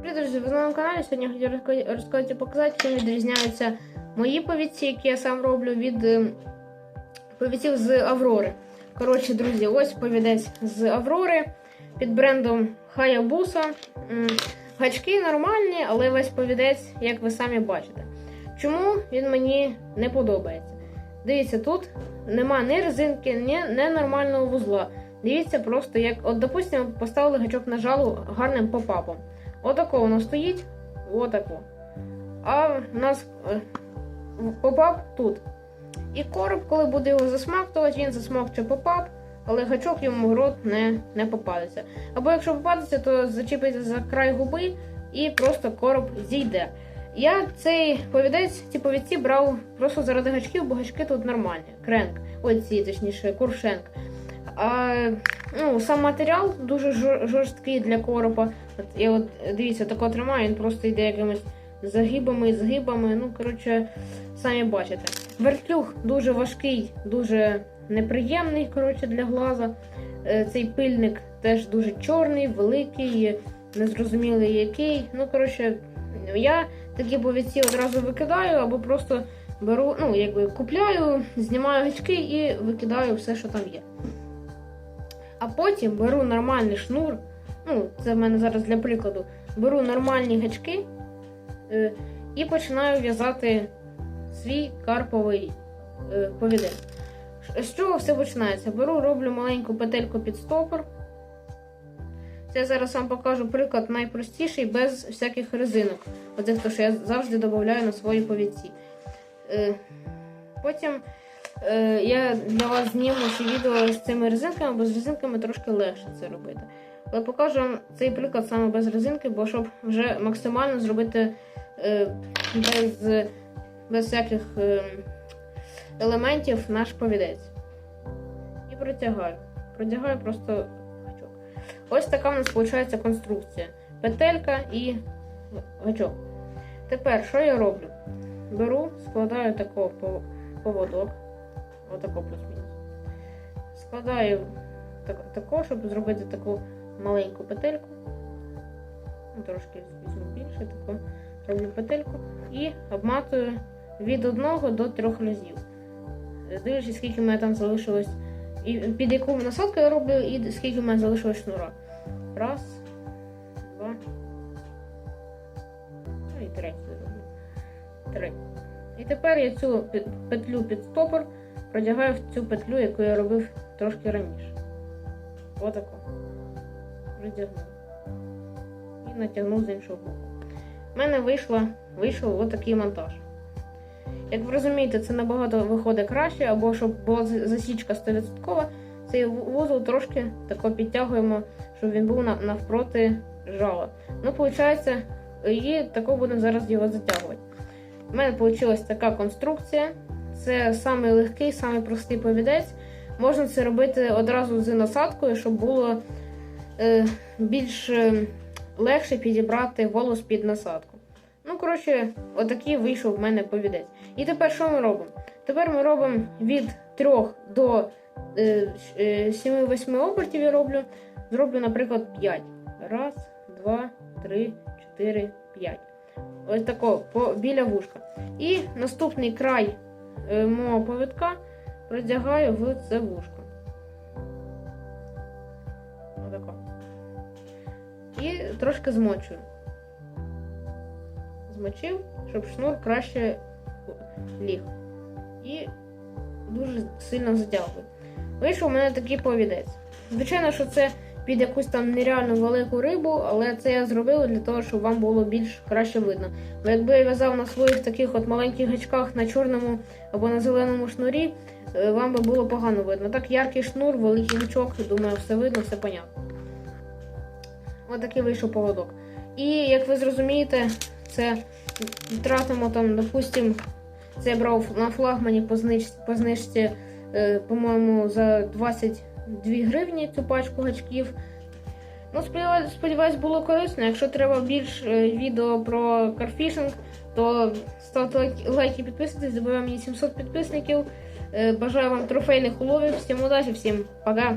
Привіт, друзі, ви на моєму каналі. Сьогодні я хотів розка- розказати показати, чим відрізняються мої повідці, які я сам роблю, від е, повідців з Аврори. Коротше, друзі, ось повідець з Аврори під брендом Hayabusa. Гачки нормальні, але весь повідець, як ви самі бачите. Чому він мені не подобається? Дивіться, тут нема ні резинки, ні, ні нормального вузла. Дивіться, просто як, от, допустимо, поставили гачок на жалу гарним попапом. Отако воно стоїть. Отако. А в нас е, попап тут. І короб, коли буде його засмактувати, він засмокче попап, але гачок йому в рот не, не попадеться. Або якщо попадеться, то зачепиться за край губи і просто короб зійде. Я цей повідець, ці повідці брав просто заради гачків, бо гачки тут нормальні. Кренк. Ой, ці, точніше, куршенк. Ну, сам матеріал дуже жорсткий для коропа. От, і от дивіться, тако тримаю, він просто йде якимись загибами, згибами. Ну, коротше, самі бачите. Вертлюг дуже важкий, дуже неприємний коротше, для глаза. Е, Цей пильник теж дуже чорний, великий, незрозумілий який. Ну, коротше, я такі повідці одразу викидаю або просто беру, ну, якби купляю, знімаю гачки і викидаю все, що там є. А потім беру нормальний шнур. Ну, це в мене зараз для прикладу. Беру нормальні гачки е, і починаю в'язати свій карповий е, повідець. З чого все починається? Беру, роблю маленьку петельку під стопор. Це я зараз вам покажу приклад найпростіший, без всяких резинок. Оце те, що я завжди додаю на свої повідці. Е, потім Е, я для вас зніму ще відео з цими резинками, бо з резинками трошки легше це робити. Але покажу вам цей приклад саме без резинки, бо щоб вже максимально зробити е, без, без всяких е, елементів наш повідець. І протягаю. Протягаю просто гачок. Ось така в нас виходить конструкція. Петелька і гачок. Тепер що я роблю? Беру, складаю такого поводок. Отако плюс-мінус. Складаю так, тако, щоб зробити таку маленьку петельку. Ну, Трошки візьму більше, таку роблю петельку і обматую від одного до трьох разів. Дивлячись, скільки в мене там залишилось, і під яку насадку я роблю, і скільки в мене залишилось шнура. Раз, два. Ну і третій роблю. Три. І тепер я цю петлю під стопор продягаю в цю петлю, яку я робив трошки раніше. Отако. Придягнув. І натягнув з іншого боку. У мене вийшло, вийшов отакий монтаж. Як ви розумієте, це набагато виходить краще, або щоб була засічка 100%, цей вузол трошки тако підтягуємо, щоб він був навпроти жала. Ну, виходить, і тако будемо зараз його затягувати. У мене вийшла така конструкція. Це самий легкий, самий простий повідець. Можна це робити одразу з насадкою, щоб було е, більш е, легше підібрати голос під насадку. Ну, коротше, отакий вийшов в мене повідець. І тепер що ми робимо? Тепер ми робимо від 3 до е, е, 7-8 обертів я роблю. Зроблю, наприклад, 5. Раз, два, три, чотири, п'ять. Ось тако по, біля вушка. І наступний край е, мого повідка продягаю в це вушко. Отако. І трошки змочую. Змочив, щоб шнур краще ліг. І дуже сильно затягую. Вийшов у мене такий повідець. Звичайно, що це під якусь там нереально велику рибу, але це я зробила для того, щоб вам було більш краще видно. Бо якби я в'язав на своїх таких от маленьких гачках на чорному або на зеленому шнурі, е, вам би було погано видно. Так яркий шнур, великий гачок, думаю, все видно, все понятно. Ось такий вийшов поводок. І як ви зрозумієте, це втратимо там, допустим, це я брав на флагмані по знижці, по знижці е, по-моєму, за 22 гривні цю пачку гачків. Ну, сподіваюсь, було корисно. Якщо треба більш е, відео про карфішинг, то ставте лайки, і підписуйтесь, забиваємо мені 700 підписників. Е, Бажаю вам трофейних уловів. Всім удачі, всім пока!